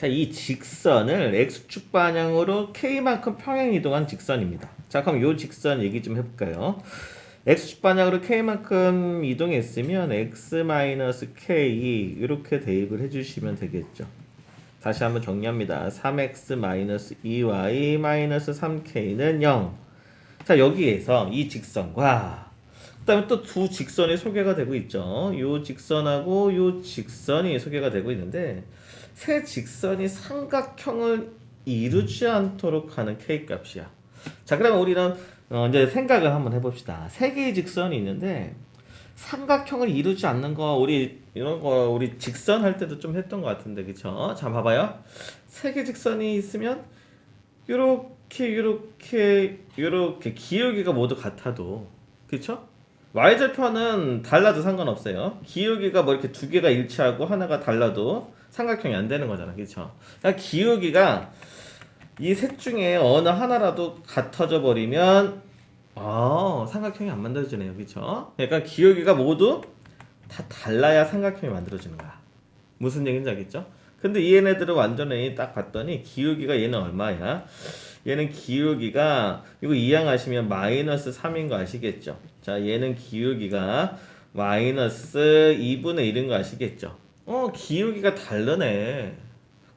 자, 이 직선을 x축 방향으로 k만큼 평행 이동한 직선입니다. 자, 그럼 요 직선 얘기 좀 해볼까요? x축 방향으로 k만큼 이동했으면 x-k 이렇게 대입을 해주시면 되겠죠. 다시 한번 정리합니다. 3x-2y-3k는 0. 자, 여기에서 이 직선과 그다음에 또 두 직선이 소개가 되고 있죠. 요 직선하고 요 직선이 소개가 되고 있는데 세 직선이 삼각형을 이루지 않도록 하는 k 값이야. 자, 그러면 우리는 어, 이제 생각을 한번 해봅시다. 세 개의 직선이 있는데 삼각형을 이루지 않는 거 우리 이런 거 우리 직선 할 때도 좀 했던 것 같은데 그쵸? 자 봐봐요. 세 개 직선이 있으면 요렇게 요렇게 요렇게 기울기가 모두 같아도 그쵸? Y절편은 달라도 상관없어요. 기울기가 뭐 이렇게 두 개가 일치하고 하나가 달라도 삼각형이 안 되는 거잖아. 그쵸? 그러니까 기울기가 이 셋 중에 어느 하나라도 같아져 버리면 아 삼각형이 안 만들어지네요 그쵸 그러니까 기울기가 모두 다 달라야 삼각형이 만들어지는 거야 무슨 얘기인지 알겠죠 근데 이 얘네들은 완전히 딱 봤더니 기울기가 얘는 얼마야 얘는 기울기가 이거 이항하시면 마이너스 3인 거 아시겠죠 자 얘는 기울기가 마이너스 2분의 1인 거 아시겠죠 어 기울기가 다르네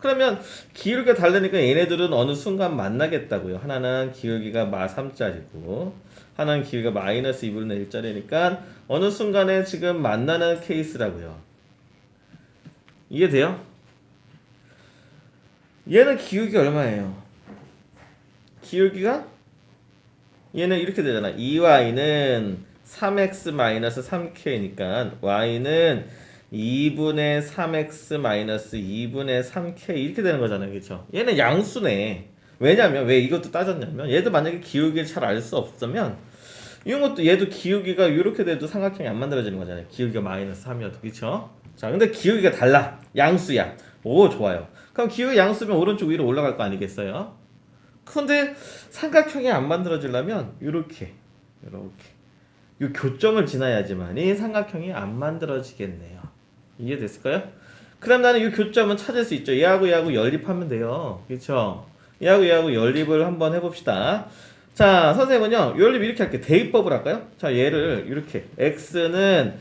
그러면 기울기가 다르니까 얘네들은 어느 순간 만나겠다고요. 하나는 기울기가 마 3짜리고 하나는 기울기가 마이너스 2분의 1짜리니까 어느 순간에 지금 만나는 케이스라고요. 이해돼요? 얘는 기울기 얼마예요? 기울기가 얘는 이렇게 되잖아. 2y는 3x 3k니까 y는 2분의 3x 마이너스 2분의 3k 이렇게 되는 거잖아요. 그렇죠? 얘는 양수네. 왜냐면 왜 이것도 따졌냐면 얘도 만약에 기울기를 잘 알 수 없으면 이런 것도 얘도 기울기가 이렇게 돼도 삼각형이 안 만들어지는 거잖아요. 기울기가 마이너스 3이어도 그렇죠? 자, 근데 기울기가 달라. 양수야. 오, 좋아요. 그럼 기울기 양수면 오른쪽 위로 올라갈 거 아니겠어요? 근데 삼각형이 안 만들어지려면 이렇게 이렇게 이 교점을 지나야지만이 삼각형이 안 만들어지겠네요. 이해됐을까요? 그럼 나는 이 교점은 찾을 수 있죠. 얘하고 얘하고 연립하면 돼요. 그렇죠? 얘하고 얘하고 연립을 한번 해봅시다. 자, 선생님은요. 연립 이렇게 할게요. 대입법을 할까요? 자, 얘를 이렇게 x는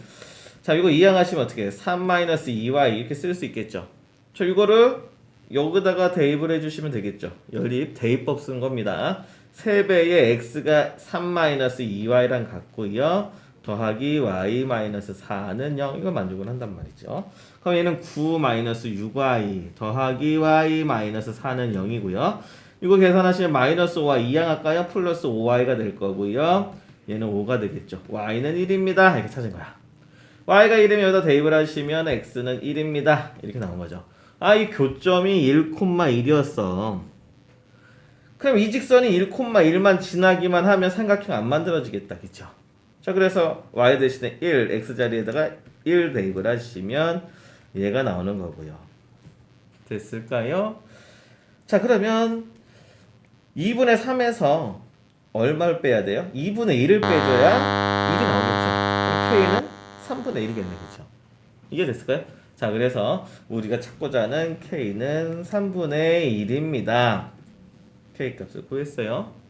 자, 이거 이항하시면 어떻게 해? 3-2y 이렇게 쓸 수 있겠죠. 자, 이거를 여기다가 대입을 해주시면 되겠죠. 연립 대입법 쓴 겁니다. 3배의 x가 3-2y랑 같고요. 더하기 y-4는 0 이걸 만족을 한단 말이죠. 그럼 얘는 9-6y 더하기 y-4는 0이고요. 이거 계산하시면 마이너스 5y 이항 할까요? 플러스 5y가 될 거고요. 얘는 5가 되겠죠. y는 1입니다. 이렇게 찾은 거야. y가 1이면 여기다 대입을 하시면 x는 1입니다. 이렇게 나온 거죠. 아, 이 교점이 1,1이었어. 그럼 이 직선이 1,1만 지나기만 하면 삼각형 안 만들어지겠다. 그쵸? 자, 그래서 y 대신에 1, x 자리에다가 1 대입을 하시면 얘가 나오는 거고요. 됐을까요? 자, 그러면 2분의 3에서 얼마를 빼야 돼요? 2분의 1을 빼줘야 1이 나오겠죠. k는 3분의 1이겠네. 그쵸? 이게 됐을까요? 자, 그래서 우리가 찾고자 하는 k는 3분의 1입니다. k 값을 구했어요.